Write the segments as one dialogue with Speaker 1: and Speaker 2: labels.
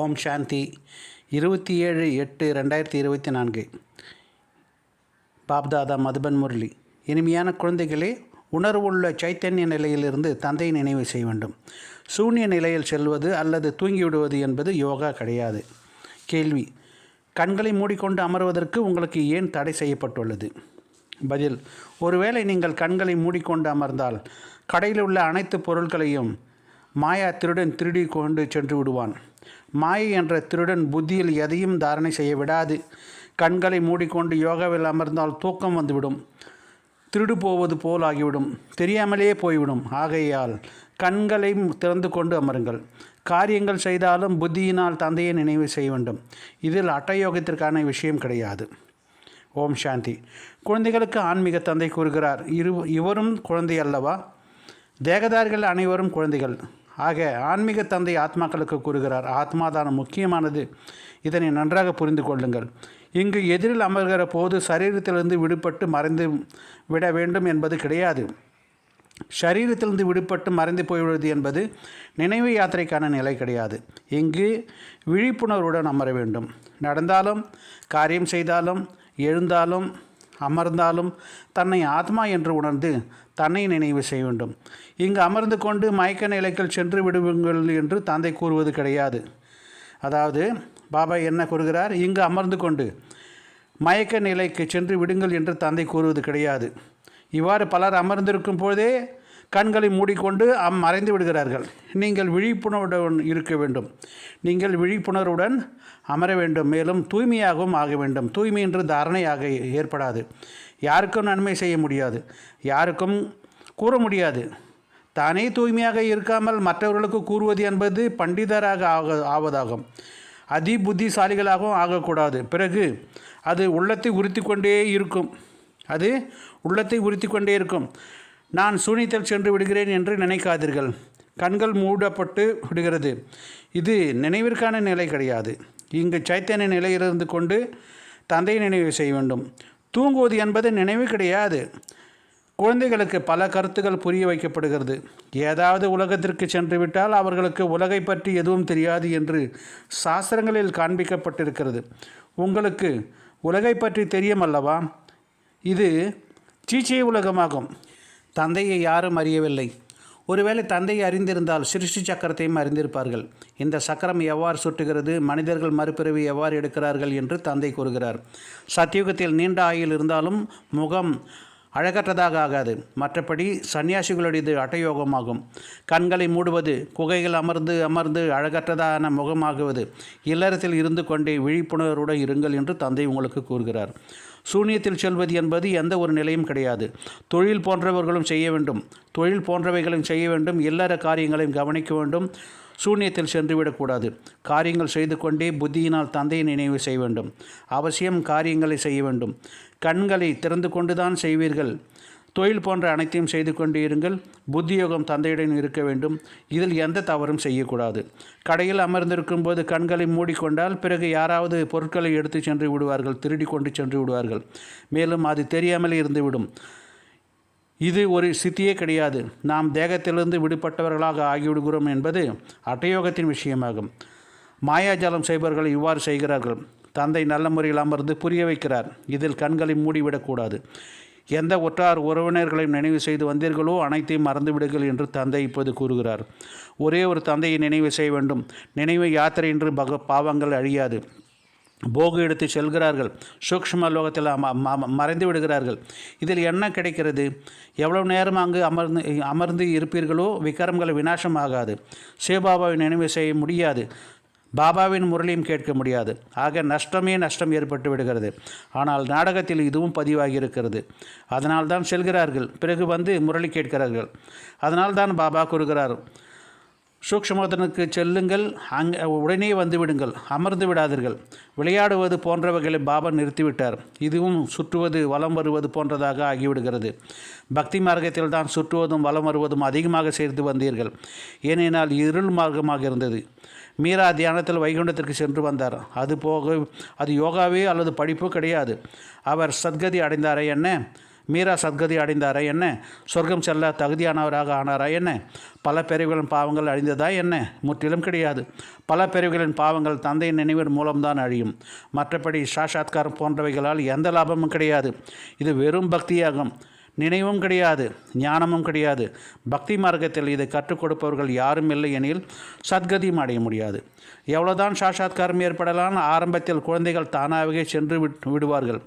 Speaker 1: ஓம் சாந்தி இருபத்தி ஏழு எட்டு ரெண்டாயிரத்தி இருபத்தி நான்கு. பாப்தாதா மதுபன் முரளி இனிமையான குழந்தைகளே உணர்வுள்ள சைத்தன்ய நிலையிலிருந்து தந்தை நினைவு செய்ய வேண்டும். சூன்ய நிலையில் செல்வது அல்லது தூங்கிவிடுவது என்பது யோகா கிடையாது. கேள்வி கண்களை மூடிக்கொண்டு அமர்வதற்கு உங்களுக்கு ஏன் தடை செய்யப்பட்டுள்ளது? பதில் ஒருவேளை நீங்கள் கண்களை மூடிக்கொண்டு அமர்ந்தால் கடையில் உள்ள அனைத்து பொருட்களையும் மாயா திருடன் திருடி கொண்டு சென்று விடுவான். மாயை என்ற திருடன் புத்தியில் எதையும் தாரணை செய்ய விடாது. கண்களை மூடிக்கொண்டு யோகாவில் அமர்ந்தால் தூக்கம் வந்துவிடும். திருடு போவது போல் ஆகிவிடும். தெரியாமலேயே போய்விடும். ஆகையால் கண்களை திறந்து கொண்டு அமருங்கள். காரியங்கள் செய்தாலும் புத்தியினால் தந்தையை நினைவு செய்ய வேண்டும். இதில் அட்டயோகத்திற்கான விஷயம் கிடையாது. ஓம் சாந்தி. குழந்தைகளுக்கு ஆன்மீக தந்தை கூறுகிறார். இரு இவரும் குழந்தை அல்லவா? தேகதாரிகள் அனைவரும் குழந்தைகள். ஆக ஆன்மீக தந்தை ஆத்மாக்களுக்கு கூறுகிறார் ஆத்மாதானம் முக்கியமானது. இதனை நன்றாக புரிந்து கொள்ளுங்கள். இங்கு எதிரில் அமர்கிற போது சரீரத்திலிருந்து விடுபட்டு மறைந்து விட வேண்டும் என்பது கிடையாது. சரீரத்திலிருந்து விடுபட்டு மறைந்து போய்விடுவது என்பது நினைவு யாத்திரைக்கான நிலை கிடையாது. இங்கு விழிப்புணர்வுடன் அமர வேண்டும். நடந்தாலும் காரியம் செய்தாலும் எழுந்தாலும் அமர்ந்தாலும் தன்னை ஆத்மா என்று உணர்ந்து தன்னை நினைவு செய்ய வேண்டும். இங்கு அமர்ந்து கொண்டு மயக்க நிலைக்குள் சென்று விடுவீங்கள் என்று தந்தை கூறுவது கிடையாது. அதாவது பாபா என்ன கூறுகிறார்? இங்கு அமர்ந்து கொண்டு மயக்க நிலைக்கு சென்று விடுங்கள் என்று தந்தை கூறுவது கிடையாது. இவ்வாறு பலர் அமர்ந்திருக்கும் போதே கண்களை மூடிக்கொண்டு அம் மறைந்து விடுகிறார்கள். நீங்கள் விழிப்புணர்வுடன் இருக்க வேண்டும். நீங்கள் விழிப்புணர்வுடன் அமர வேண்டும். மேலும் தூய்மையாகவும் ஆக வேண்டும். தூய்மை என்று தாரணையாக ஏற்படாது. யாருக்கும் நன்மை செய்ய முடியாது. யாருக்கும் கூற முடியாது. தானே தூய்மையாக இருக்காமல் மற்றவர்களுக்கு கூறுவது என்பது பண்டிதராக ஆக ஆவதாகும். அதி புத்திசாலிகளாகவும் ஆகக்கூடாது. பிறகு அது உள்ளத்தை உறுத்தி கொண்டே இருக்கும். அது உள்ளத்தை உறுத்தி கொண்டே இருக்கும். நான் சூனியத்தில் சென்று விடுகிறேன் என்று நினைக்காதீர்கள். கண்கள் மூடப்பட்டு விடுகிறது. இது நினைவிற்கான நிலை கிடையாது. இங்கு சைத்தன்ய நிலையிலிருந்து கொண்டு தந்தை நினைவு செய்ய வேண்டும். தூங்குவது என்பது நினைவு கிடையாது. குழந்தைகளுக்கு பல கருத்துக்கள் புரிய வைக்கப்படுகிறது. ஏதாவது உலகத்திற்கு சென்று விட்டால் அவர்களுக்கு உலகை பற்றி எதுவும் தெரியாது என்று சாஸ்திரங்களில் காண்பிக்கப்பட்டிருக்கிறது. உங்களுக்கு உலகை பற்றி தெரியும் அல்லவா? இது சீச்சை உலகமாகும். தந்தையை யாரும் அறியவில்லை. ஒருவேளை தந்தையை அறிந்திருந்தால் சிருஷ்டி சக்கரத்தையும் அறிந்திருப்பார்கள். இந்த சக்கரம் எவ்வாறு சுட்டுகிறது? மனிதர்கள் மறுபிறவி எவ்வாறு எடுக்கிறார்கள் என்று தந்தை கூறுகிறார். சத்தியுகத்தில் நீண்ட ஆயுள் இருந்தாலும் முகம் அழகற்றதாக ஆகாது. மற்றபடி சன்னியாசிகளுடையது அட்டயோகமாகும். கண்களை மூடுவது குகைகள் அமர்ந்து அமர்ந்து அழகற்றதான முகமாகுவது இல்லறத்தில் இருந்து கொண்டே விழிப்புணர்வுடன் இருங்கள் என்று தந்தை உங்களுக்கு கூறுகிறார். சூனியத்தில் செல்வது என்பது எந்த ஒரு நிலையும் கிடையாது. தொழில் போன்றவர்களும் செய்ய வேண்டும். தொழில் போன்றவைகளும் செய்ய வேண்டும். இல்லற காரியங்களையும் கவனிக்க வேண்டும். சூன்யத்தில் சென்றுவிடக்கூடாது காரியங்கள் செய்து கொண்டே புத்தியினால் தந்தையை நினைவு செய்ய வேண்டும். அவசியம் காரியங்களை செய்ய வேண்டும். கண்களை திறந்து கொண்டுதான் செய்வீர்கள். தொழில் போன்ற அனைத்தையும் செய்து கொண்டு இருங்கள் புத்தியோகம் தந்தையுடன் இருக்க வேண்டும். இதில் எந்த தவறும் செய்யக்கூடாது. கடையில் அமர்ந்திருக்கும் போது கண்களை மூடிக்கொண்டால் பிறகு யாராவது பொருட்களை எடுத்து சென்று விடுவார்கள் திருடி கொண்டு சென்று விடுவார்கள். மேலும் அது தெரியாமலே இருந்துவிடும். இது ஒரு சித்தியே கிடையாது. நாம் தேகத்திலிருந்து விடுபட்டவர்களாக ஆகிவிடுகிறோம் என்பது அட்டயோகத்தின் விஷயமாகும். மாயாஜாலம் செய்பவர்கள் இவ்வாறு செய்கிறார்கள். தந்தை நல்ல முறையில் அமர்ந்து புரிய வைக்கிறார். இதில் கண்களை மூடிவிடக்கூடாது. எந்த ஒற்றார் உறவினர்களையும் நினைவு செய்து வந்தீர்களோ அனைத்தையும் மறந்துவிடுங்கள் என்று தந்தை இப்போது கூறுகிறார். ஒரே ஒரு தந்தையை நினைவு செய்ய வேண்டும். நினைவு யாத்திரை என்று பக பாவங்கள் அழியாது. போகு எடுத்து செல்கிறார்கள். சூக்ஷ்ம லோகத்தில் மறைந்து விடுகிறார்கள். இதில் என்ன கிடைக்கிறது? எவ்வளவு நேரம் அங்கு அமர்ந்து அமர்ந்து இருப்பீர்களோ விக்ரம்கள் விநாசம் ஆகாது சிவபாபாவை நினைவு செய்ய முடியாது. பாபாவின் முரளியும் கேட்க முடியாது. ஆக நஷ்டமே நஷ்டம் ஏற்பட்டு விடுகிறது. ஆனால் நாடகத்தில் இதுவும் பதிவாகி இருக்கிறது அதனால் தான் செல்கிறார்கள். பிறகு வந்து முரளி கேட்கிறார்கள். அதனால் தான் பாபா கூறுகிறார். சூக்ஷமதனுக்கு செல்லுங்கள். அங் உடனே வந்து விடுங்கள் அமர்ந்து விடாதீர்கள். விளையாடுவது போன்றவைகளை பாபா நிறுத்திவிட்டார். இதுவும் சுற்றுவது வலம் வருவது போன்றதாக ஆகிவிடுகிறது. பக்தி மார்க்கத்தில் தான் சுற்றுவதும் வலம் வருவதும் அதிகமாக சேர்த்து வந்தீர்கள். ஏனெனால் இருள் மார்க்கமாக இருந்தது. மீரா தியானத்தில் வைகுண்டத்திற்கு சென்று வந்தார். அது போக அது யோகாவே அல்லது படிப்போ கிடையாது. அவர் சத்கதி அடைந்தாரே என்ன? மீரா சத்கதி அடைந்தாரா என்ன? சொர்க்கம் செல்ல தகுதியானவராக ஆனாரா என்ன? பல பிரிவுகளின் பாவங்கள் அழிந்ததா என்ன? முற்றிலும் கிடையாது. பல பிரிவுகளின் பாவங்கள் தந்தையின் நினைவின் மூலம்தான் அழியும். மற்றபடி சாஷாத்காரம் போன்றவைகளால் எந்த லாபமும் கிடையாது. இது வெறும் பக்தியாகும். நினைவும் கிடையாது. ஞானமும் கிடையாது. பக்தி மார்க்கத்தில் இதை கற்றுக் கொடுப்பவர்கள் யாரும் இல்லை எனில் சத்கதியும் அடைய முடியாது. எவ்வளோதான் சாஷாத்காரம் ஏற்படலாம் ஆரம்பத்தில் குழந்தைகள் தானாகவே சென்று விடுவார்கள்.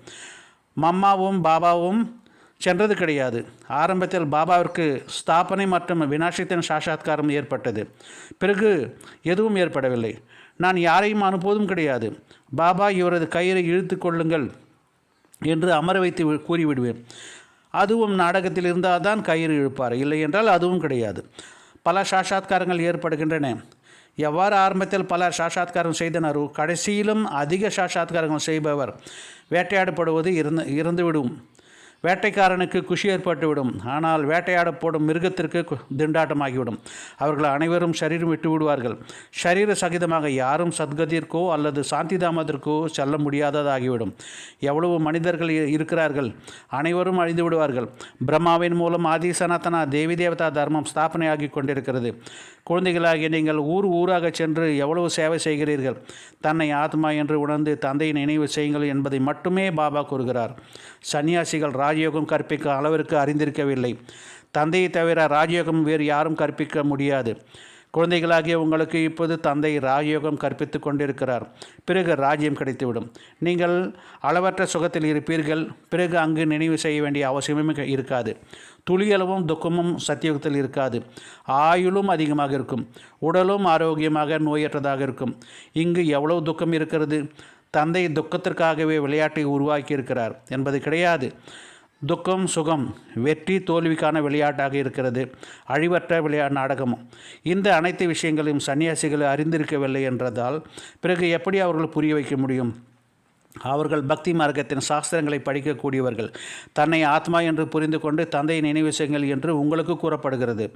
Speaker 1: மம்மாவும் பாபாவும் சென்றது கிடையாது. ஆரம்பத்தில் பாபாவிற்கு ஸ்தாபனை மற்றும் வினாசத்தின் சாஷாத்காரம் ஏற்பட்டது. பிறகு எதுவும் ஏற்படவில்லை. நான் யாரையும் அனுப்புவதும் கிடையாது. பாபா இவரது கயிறை இழுத்து கொள்ளுங்கள் என்று அமர வைத்து வி- கூறிவிடுவேன். அதுவும் நாடகத்தில் இருந்தால் தான் கயிறு இழுப்பார். இல்லை என்றால் அதுவும் கிடையாது. பல சாஷாத்காரங்கள் ஏற்படுகின்றன. எவ்வாறு ஆரம்பத்தில் பல சாஷாத்காரம் செய்தனரோ கடைசியிலும் அதிக சாஷாத்காரங்கள் செய்பவர் வேட்டையாடப்படுவது இருந்து இறந்துவிடும். வேட்டைக்காரனுக்கு குஷி ஏற்பட்டுவிடும். ஆனால் வேட்டையாடப்படும் மிருகத்திற்கு திண்டாட்டமாகிவிடும். அவர்கள் அனைவரும் சரீரம் விட்டு விடுவார்கள் சரீர சகிதமாக யாரும் சத்கதிற்கோ அல்லது சாந்திதாமத்திற்கோ செல்ல முடியாததாகிவிடும். எவ்வளவு மனிதர்கள் இருக்கிறார்கள். அனைவரும் அழிந்து விடுவார்கள். பிரம்மாவின் மூலம் ஆதி சனாதனா தேவி தேவதா தர்மம் ஸ்தாபனையாகி கொண்டிருக்கிறது. குழந்தைகளாகிய நீங்கள் ஊர் ஊராக சென்று எவ்வளவு சேவை செய்கிறீர்கள்? தன்னை ஆத்மா என்று உணர்ந்து தந்தையை நினைவு செய்யுங்கள் என்பதை மட்டுமே பாபா கூறுகிறார். சன்னியாசிகள் ராஜயோகம் கற்பிக்க அளவிற்கு அறிந்திருக்கவில்லை. தந்தையை தவிர ராஜயோகம் வேறு யாரும் கற்பிக்க முடியாது. குழந்தைகளாகிய உங்களுக்கு இப்போது தந்தை ராஜயோகம் கற்பித்து கொண்டிருக்கிறார். பிறகு ராஜ்யம் கிடைத்துவிடும். நீங்கள் அளவற்ற சுகத்தில் இருப்பீர்கள். பிறகு அங்கு நினைவு செய்ய வேண்டிய அவசியமும் இருக்காது. துளியளவும் துக்கமும் சத்தியுகத்தில் இருக்காது. ஆயுளும் அதிகமாக இருக்கும். உடலும் ஆரோக்கியமாக நோயற்றதாக இருக்கும். இங்கு எவ்வளவு துக்கம் இருக்கிறது? தந்தை துக்கத்திற்காகவே விளையாட்டை உருவாக்கி இருக்கிறார் என்பது கிடையாது. துக்கம் சுகம் வெற்றி தோல்விக்கான விளையாட்டாக இருக்கிறது. அழிவற்ற விளையா நாடகமும் இந்த அனைத்து விஷயங்களையும் சன்னியாசிகள் அறிந்திருக்கவில்லை என்றதால் பிறகு எப்படி அவர்கள் புரிய வைக்க முடியும்? அவர்கள் பக்தி மார்க்கத்தின் சாஸ்திரங்களை படிக்கக்கூடியவர்கள். தன்னை ஆத்மா என்று புரிந்து கொண்டு தந்தையை நினைவு செய்யுங்கள் என்று உங்களுக்கு கூறப்படுகிறது.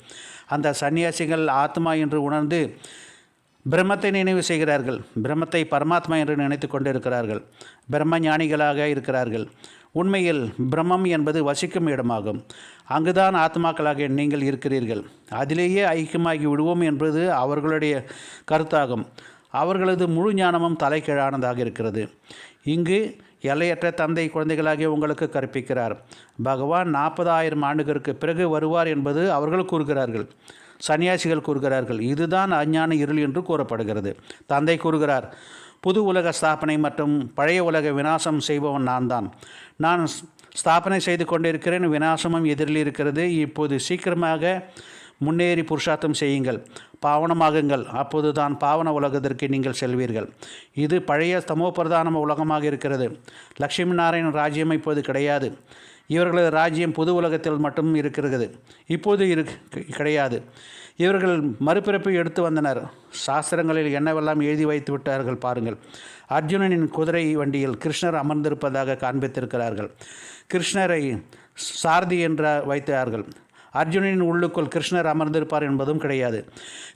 Speaker 1: அந்த சன்னியாசிகள் ஆத்மா என்று உணர்ந்து பிரம்மத்தை நினைவு செய்கிறார்கள். பிரம்மத்தை பரமாத்மா என்று நினைத்து கொண்டிருக்கிறார்கள். பிரம்ம ஞானிகளாக இருக்கிறார்கள். உண்மையில் பிரம்மம் என்பது வசிக்கும் இடமாகும். அங்குதான் ஆத்மாக்களாக நீங்கள் இருக்கிறீர்கள். அதிலேயே ஐக்கியமாகி விடுவோம் என்பது அவர்களுடைய கருத்தாகும். அவர்களது முழு ஞானமும் தலைகீழானதாக இருக்கிறது. இங்கு எல்லையற்ற தந்தை குழந்தைகளாகிய உங்களுக்கு கற்பிக்கிறார். பகவான் நாற்பதாயிரம் ஆண்டுகளுக்கு பிறகு வருவார் என்பது அவர்கள் கூறுகிறார்கள். சன்னியாசிகள் கூறுகிறார்கள் இதுதான் அஞ்ஞான இருள் என்று கூறப்படுகிறது. தந்தை கூறுகிறார் புது உலக ஸ்தாபனை மற்றும் பழைய உலக விநாசம் செய்பவன் நான் தான் நான் ஸ்- ஸ்தாபனை செய்து கொண்டிருக்கிறேன். விநாசமும் எதிரில் இருக்கிறது. இப்போது சீக்கிரமாக முன்னேறி புருஷார்த்தம் செய்யுங்கள். பாவனமாகுங்கள். அப்போது தான் பாவன உலகத்திற்கு நீங்கள் செல்வீர்கள். இது பழைய தமோ பிரதான உலகமாக இருக்கிறது. லட்சுமி நாராயணன் ராஜ்யம் இப்போது கிடையாது. இவர்களது ராஜ்யம் புது உலகத்தில் மட்டும் இருக்கிறது. இப்போது இரு கிடையாது. இவர்கள் மறுபிறப்பு எடுத்து வந்தனர். சாஸ்திரங்களில் என்னவெல்லாம் எழுதி வைத்து விட்டார்கள் பாருங்கள். அர்ஜுனனின் குதிரை வண்டியில் கிருஷ்ணர் அமர்ந்திருப்பதாக காண்பித்திருக்கிறார்கள். கிருஷ்ணரை சாரதி என்ற வைத்தார்கள். அர்ஜுனனின் உள்ளுக்குள் கிருஷ்ணர் அமர்ந்திருப்பார் என்பதும் கிடையாது.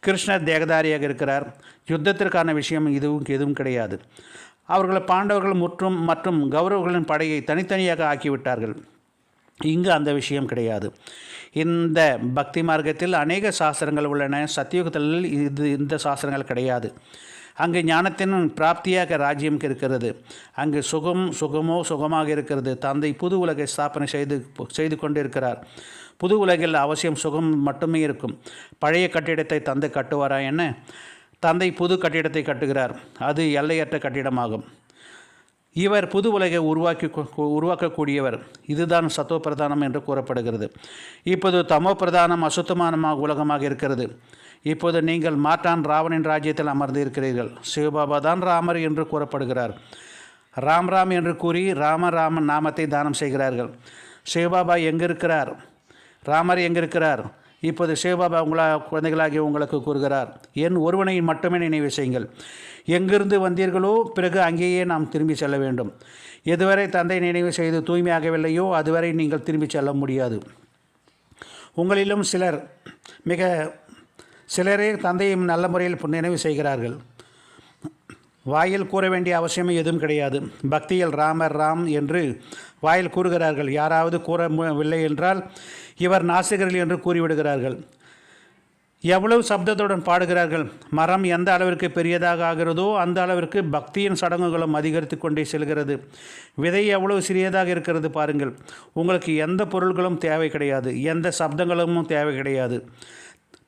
Speaker 1: கிருஷ்ணர் தேகதாரியாக இருக்கிறார். யுத்தத்திற்கான விஷயம் இதுவும் எதுவும் கிடையாது. அவர்கள் பாண்டவர்கள் முற்றும் மற்றும் கௌரவர்களின் படையை தனித்தனியாக ஆக்கிவிட்டார்கள். இங்கு அந்த விஷயம் கிடையாது. இந்த பக்தி மார்க்கத்தில் அநேக சாஸ்திரங்கள் உள்ளன. சத்தியுகத்தில் இது இந்த சாஸ்திரங்கள் கிடையாது. அங்கு ஞானத்தின் பிராப்தியாக ராஜ்யம் இருக்கிறது. அங்கு சுகம் சுகமோ சுகமாக இருக்கிறது. தந்தை புது உலகை ஸ்தாபனை செய்து செய்து கொண்டிருக்கிறார். புது உலகில் அவசியம் சுகம் மட்டுமே இருக்கும். பழைய கட்டிடத்தை தந்தை கட்டுவாரா என்ன? தந்தை புது கட்டிடத்தை கட்டுகிறார். அது எல்லையற்ற கட்டிடமாகும். இவர் புது உலகை உருவாக்கி உருவாக்கக்கூடியவர். இதுதான் சத்தோ பிரதானம் என்று கூறப்படுகிறது. இப்போது தமோ பிரதானம் அசுத்தமான உலகமாக இருக்கிறது. இப்போது நீங்கள் மாட்டான் ராவணின் ராஜ்யத்தில் அமர்ந்து இருக்கிறீர்கள் சிவபாபா தான் ராமர் என்று கூறப்படுகிறார். ராம் ராம் என்று கூறி ராம ராமன் நாமத்தை தானம் செய்கிறார்கள். சிவபாபா எங்கே இருக்கிறார் ராமர் எங்கே இருக்கிறார் இப்போது சிவபாபா உங்களா குழந்தைகளாகிய உங்களுக்கு கூறுகிறார் என் ஒருவனை மட்டுமே நினைவு செய்யுங்கள். எங்கிருந்து வந்தீர்களோ பிறகு அங்கேயே நாம் திரும்பி செல்ல வேண்டும். எதுவரை தந்தை நினைவு செய்து தூய்மையாகவில்லையோ அதுவரை நீங்கள் திரும்பி செல்ல முடியாது. உங்களிலும் சிலர் மிக சிலரே தந்தையும் நல்ல முறையில் நினைவு செய்கிறார்கள். வாயில் கூற வேண்டிய அவசியமே எதுவும் கிடையாது. பக்தியில் ராமர் ராம் என்று வாயில் கூறுகிறார்கள். யாராவது கூறவில்லை என்றால் இவர் நாசிகர்கள் என்று கூறிவிடுகிறார்கள். எவ்வளவு சப்தத்துடன் பாடுகிறார்கள்? மரம் எந்த அளவிற்கு பெரியதாக ஆகிறதோ அந்த அளவிற்கு பக்தியின் சடங்குகளும் அதிகரித்து கொண்டே செல்கிறது. விதை எவ்வளவு சிறியதாக இருக்கிறது பாருங்கள். உங்களுக்கு எந்த பொருள்களும் தேவை கிடையாது. எந்த சப்தங்களும் தேவை கிடையாது.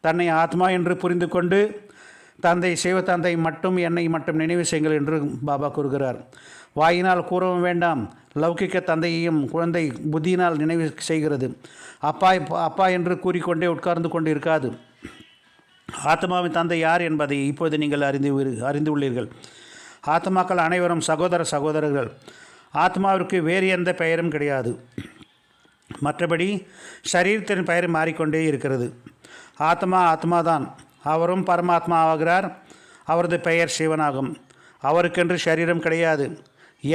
Speaker 1: தன்னை ஆத்மா என்று புரிந்து கொண்டு தந்தை சிவத்தந்தை மட்டும் என்னை மட்டும் நினைவு செய்யுங்கள் என்று பாபா கூறுகிறார். வாயினால் கூறவும் வேண்டாம். லௌகிக்க தந்தையையும் குழந்தை புத்தியினால் நினைவு செய்கிறது. அப்பா அப்பா என்று கூறிக்கொண்டே உட்கார்ந்து கொண்டு இருக்காது ஆத்மாவின் தந்தை யார் என்பதை இப்போது நீங்கள் அறிந்து அறிந்து உள்ளீர்கள். ஆத்மாக்கள் அனைவரும் சகோதர சகோதரர்கள். ஆத்மாவிற்கு வேறு எந்த பெயரும் கிடையாது. மற்றபடி சரீரத்தின் பெயர் மாறிக்கொண்டே இருக்கிறது. ஆத்மா ஆத்மாதான் அவரும் பரமாத்மா ஆகிறார் அவரது பெயர் சிவனாகும். அவருக்கென்று சரீரம் கிடையாது.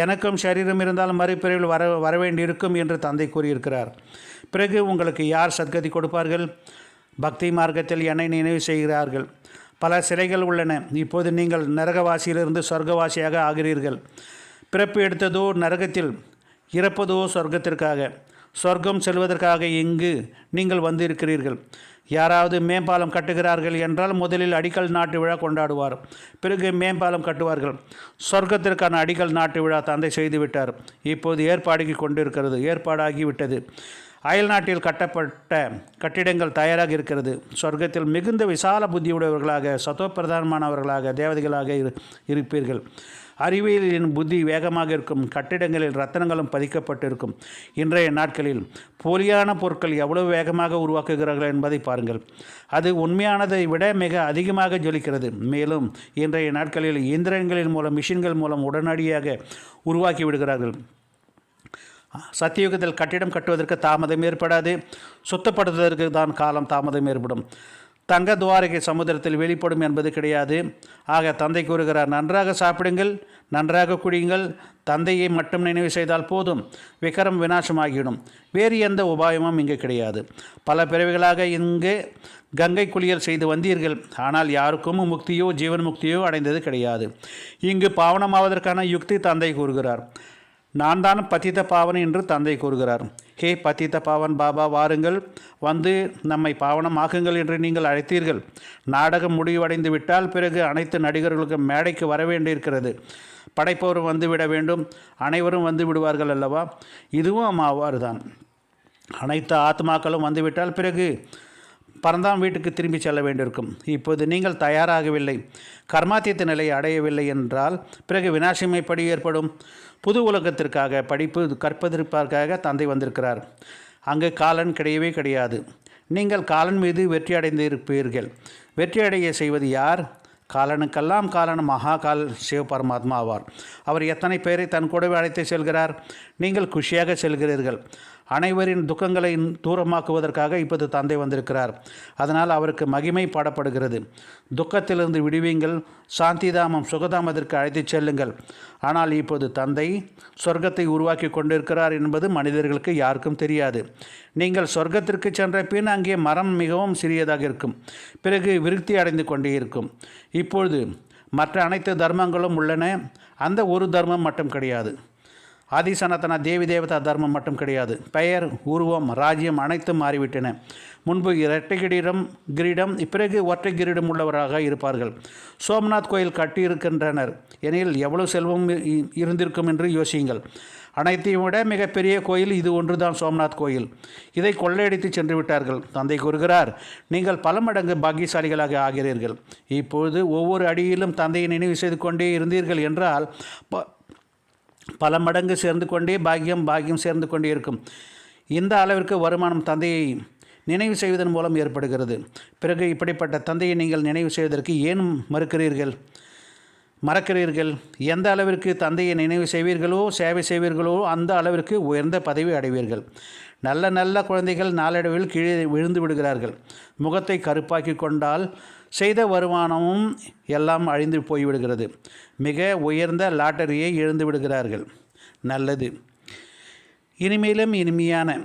Speaker 1: எனக்கும் சரீரம் இருந்தால் மறுபிறவில் வர வரவேண்டியிருக்கும் என்று தந்தை கூறியிருக்கிறார். பிறகு உங்களுக்கு யார் சத்கதி கொடுப்பார்கள்? பக்தி மார்க்கத்தில் என்னை நினைவு செய்கிறார்கள். பல சிலைகள் உள்ளன. இப்போது நீங்கள் நரகவாசியிலிருந்து சொர்க்கவாசியாக ஆகிறீர்கள். பிறப்பு எடுத்ததோ நரகத்தில் இறப்பதோ சொர்க்கத்திற்காக. சொர்க்கம் செல்வதற்காக இங்கு நீங்கள் வந்து இருக்கிறீர்கள் யாராவது மேம்பாலம் கட்டுகிறார்கள் என்றால் முதலில் அடிக்கல் நாட்டு விழா கொண்டாடுவார். பிறகு மேம்பாலம் கட்டுவார்கள். சொர்க்கத்திற்கான அடிக்கல் நாட்டு விழா தந்தை செய்துவிட்டார். இப்போது ஏற்பாடுகி கொண்டிருக்கிறது. ஏற்பாடாகிவிட்டது. அயல் நாட்டில் கட்டப்பட்ட கட்டிடங்கள் தயாராக இருக்கிறது. சொர்க்கத்தில் மிகுந்த விசால புத்தியுடையவர்களாக சத்தோப்பிரதானமானவர்களாக தேவதைகளாக இரு அறிவியல் அறிவியலின் புத்தி வேகமாக இருக்கும் கட்டிடங்களில் ரத்தனங்களும் பதிக்கப்பட்டிருக்கும். இன்றைய நாட்களில் போலியான பொருட்கள் எவ்வளவு வேகமாக உருவாக்குகிறார்கள் என்பதை பாருங்கள். அது உண்மையானதை விட மிக அதிகமாக ஜொலிக்கிறது. மேலும் இன்றைய நாட்களில் இயந்திரங்களின் மூலம் மிஷின்கள் மூலம் உடனடியாக உருவாக்கி விடுகிறார்கள். சத்தியுகத்தில் கட்டிடம் கட்டுவதற்கு தாமதம் ஏற்படாது. சுத்தப்படுத்துவதற்கு தான் காலம் தாமதம் ஏற்படும். தங்க துவாரகை சமுதிரத்தில் வெளிப்படும் என்பது கிடையாது. ஆக தந்தை கூறுகிறார் நன்றாக சாப்பிடுங்கள் நன்றாக குடியுங்கள். தந்தையை மட்டும் நினைவு செய்தால் போதும். விக்ரம் வினாசமாகிவிடும் வேறு எந்த உபாயமும் இங்கு கிடையாது. பல பிறவிகளாக இங்கு கங்கை குளியல் செய்து வந்தீர்கள். ஆனால் யாருக்கும் முக்தியோ ஜீவன் முக்தியோ அடைந்தது கிடையாது. இங்கு பாவனமாவதற்கான யுக்தி தந்தை கூறுகிறார். நான் தான் பத்தித்த பாவனை என்று தந்தை கூறுகிறார். ஹே பத்தித்த பாவன் பாபா வாருங்கள். வந்து நம்மை பாவனம் ஆக்குங்கள் என்று நீங்கள் அழைத்தீர்கள். நாடகம் முடிவடைந்து விட்டால் பிறகு அனைத்து நடிகர்களுக்கும் மேடைக்கு வர வேண்டியிருக்கிறது. படைப்பவரும் வந்துவிட வேண்டும். அனைவரும் வந்து விடுவார்கள் அல்லவா? இதுவும் அவ்வாறு தான் அனைத்து ஆத்மாக்களும் வந்துவிட்டால் பிறகு பரந்தாம் வீட்டுக்கு திரும்பி செல்ல வேண்டியிருக்கும். இப்போது நீங்கள் தயாராகவில்லை. கர்மாத்தியத்த நிலையை அடையவில்லை என்றால் பிறகு வினாசமைப்படி ஏற்படும்? புது உலகத்திற்காக படிப்பு கற்பதற்காக தந்தை வந்திருக்கிறார். அங்கு காலன் கிடையவே கிடையாது. நீங்கள் காலன் மீது வெற்றி அடைந்து இருப்பீர்கள் வெற்றி செய்வது யார்? காலனுக்கெல்லாம் காலன் மகா கால் சிவ ஆவார். அவர் எத்தனை பேரை தன் கூடவே அழைத்து செல்கிறார்? நீங்கள் குஷியாக செல்கிறீர்கள். அனைவரின் துக்கங்களை தூரமாக்குவதற்காக இப்போது தந்தை வந்திருக்கிறார். அதனால் அவருக்கு மகிமை பாடப்படுகிறது. துக்கத்திலிருந்து விடுவீங்கள். சாந்திதாமம் சுகதாமத்திற்கு அழைத்துச் செல்லுங்கள். ஆனால் இப்போது தந்தை சொர்க்கத்தை உருவாக்கி கொண்டிருக்கிறார் என்பது மனிதர்களுக்கு யாருக்கும் தெரியாது. நீங்கள் சொர்க்கத்திற்கு சென்ற பின் அங்கே மரம் மிகவும் சிறியதாக இருக்கும். பிறகு விருத்தி அடைந்து கொண்டே இருக்கும். இப்பொழுது மற்ற அனைத்து தர்மங்களும் உள்ளன. அந்த ஒரு தர்மம் மட்டும் கிடையாது. ஆதிசனத்தன தேவி தேவதா தர்மம் மட்டும் கிடையாது. பெயர் உருவம் ராஜ்யம் அனைத்தும் மாறிவிட்டன. முன்பு இரட்டை கிரீடம் கிரீடம் பிறகு ஒற்றை கிரீடம் உள்ளவராக இருப்பார்கள். சோம்நாத் கோயில் கட்டியிருக்கின்றனர். எனில் எவ்வளவு செல்வம் இருந்திருக்கும் என்று யோசியுங்கள். அனைத்தையும் விட மிகப்பெரிய கோயில் இது ஒன்றுதான் சோம்நாத் கோயில். இதை கொள்ளையடித்து சென்று விட்டார்கள் தந்தை கூறுகிறார் நீங்கள் பல மடங்கு பாக்கியசாலிகளாக ஆகிறீர்கள். இப்பொழுது ஒவ்வொரு அடியிலும் தந்தையை நினைவு செய்து கொண்டே இருந்தீர்கள் என்றால் பல மடங்கு சேர்ந்து கொண்டே பாக்கியம் பாக்கியம் சேர்ந்து கொண்டே இருக்கும். இந்த அளவிற்கு வருமானம் தந்தையை நினைவு செய்வதன் மூலம் ஏற்படுகிறது. பிறகு இப்படிப்பட்ட தந்தையை நீங்கள் நினைவு செய்வதற்கு ஏன் மறுக்கிறீர்கள்? மறக்கிறீர்கள்? எந்த அளவிற்கு தந்தையை நினைவு செய்வீர்களோ சேவை செய்வீர்களோ அந்த அளவிற்கு உயர்ந்த பதவி அடைவீர்கள். நல்ல நல்ல குழந்தைகள் நாளடைவில் கீழே விழுந்து விடுகிறார்கள். முகத்தை கருப்பாக்கி கொண்டால் செய்த வருமானமும் எல்லாம் அழிந்து போய்விடுகிறது. மிக உயர்ந்த லாட்டரியை இழந்து விடுகிறார்கள். நல்லது. இனிமேலும் இனிமையான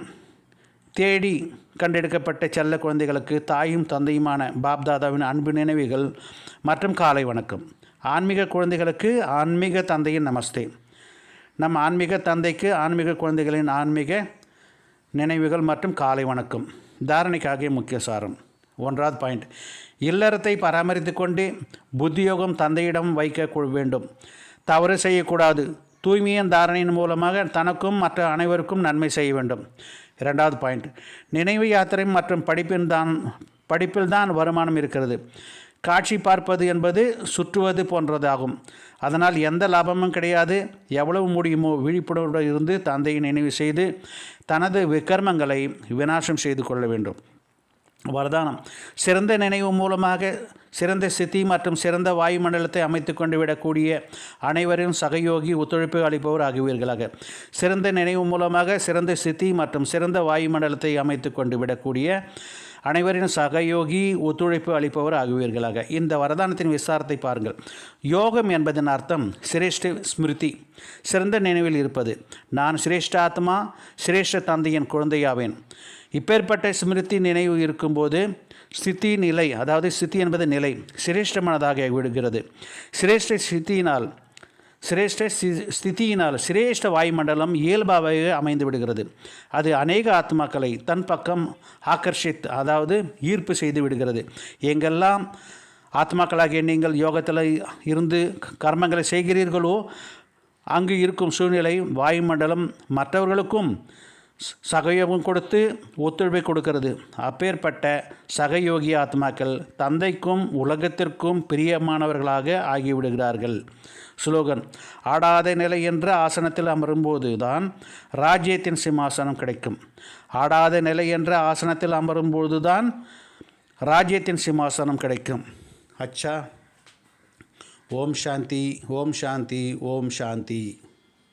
Speaker 1: தேடி கண்டெடுக்கப்பட்ட செல்ல குழந்தைகளுக்கு தாயும் தந்தையுமான பாப்தாதாவின் அன்பு நினைவுகள் மற்றும் காலை வணக்கம். ஆன்மீக குழந்தைகளுக்கு ஆன்மீக தந்தையின் நமஸ்தே. நம் ஆன்மீக தந்தைக்கு ஆன்மீக குழந்தைகளின் ஆன்மீக நினைவுகள் மற்றும் காலை வணக்கம். தாரணைக்காகவே முக்கிய சாரம். ஒன்றாவது பாயிண்ட். இல்லறத்தை பராமரித்து கொண்டு புத்தியோகம் தந்தையிடம் வைக்க வேண்டும். தவறு செய்யக்கூடாது. தூய்மையின் தாரணையின் மூலமாக தனக்கும் மற்ற அனைவருக்கும் நன்மை செய்ய வேண்டும். இரண்டாவது பாயிண்ட். நினைவு யாத்திரை மற்றும் படிப்பின் தான் படிப்பில் தான் வருமானம் இருக்கிறது. காட்சி பார்ப்பது என்பது சுற்றுவது போன்றதாகும். அதனால் எந்த லாபமும் கிடையாது. எவ்வளவு முடியுமோ விழிப்புணர்வுடன் இருந்து தந்தையை நினைவு செய்து தனது விக்கிரமங்களை விநாசம் செய்து கொள்ள வேண்டும். வரதானம். சிறந்த நினைவு மூலமாக சிறந்த சித்தி மற்றும் சிறந்த வாயுமண்டலத்தை அமைத்து கொண்டு விடக்கூடிய அனைவரின் சகயோகி ஒத்துழைப்பு அளிப்பவர் ஆகுவீர்களாக. சிறந்த நினைவு மூலமாக சிறந்த சித்தி மற்றும் சிறந்த வாயுமண்டலத்தை அமைத்து கொண்டு விடக்கூடிய அனைவரின் சகயோகி ஒத்துழைப்பு அளிப்பவர் ஆகுவீர்களாக. இந்த வரதானத்தின் விசாரத்தை பாருங்கள். யோகம் என்பதன் அர்த்தம் சிரேஷ்ட ஸ்மிருதி. சிறந்த நினைவில் இருப்பது. நான் சிரேஷ்ட ஆத்மா சிரேஷ்ட தந்தையின் குழந்தையாவேன். இப்பேற்பட்ட ஸ்மிருதி நினைவு இருக்கும்போது ஸ்திதி நிலை அதாவது ஸ்திதி என்பது நிலை சிரேஷ்டமானதாக விடுகிறது. சிரேஷ்ட ஸ்திதியினால் சிரேஷ்ட சி- ஸ்திதியினால் சிரேஷ்ட வாயுமண்டலம் இயல்பாகவே அமைந்து விடுகிறது. அது அநேக ஆத்மாக்களை தன் பக்கம் ஆக்கர்ஷித் அதாவது ஈர்ப்பு செய்து விடுகிறது. எங்கெல்லாம் ஆத்மாக்களாகிய நீங்கள் யோகத்தில் இருந்து கர்மங்களை செய்கிறீர்களோ அங்கு இருக்கும் சூழ்நிலை வாயுமண்டலம் மற்றவர்களுக்கும் சகயோகம் கொடுத்து ஒத்துழைப்பை கொடுக்கிறது. அப்பேற்பட்ட சகயோகி ஆத்மாக்கள் தந்தைக்கும் உலகத்திற்கும் பிரியமானவர்களாக ஆகிவிடுகிறார்கள். ஸ்லோகன் ஆடாத நிலை என்ற ஆசனத்தில் அமரும்போது தான் ராஜ்யத்தின் சிம்மாசனம் கிடைக்கும். ஆடாத நிலை என்ற ஆசனத்தில் அமரும்போது தான் ராஜ்யத்தின் சிம்மாசனம் கிடைக்கும். அச்சா. ஓம் சாந்தி ஓம் சாந்தி ஓம் சாந்தி.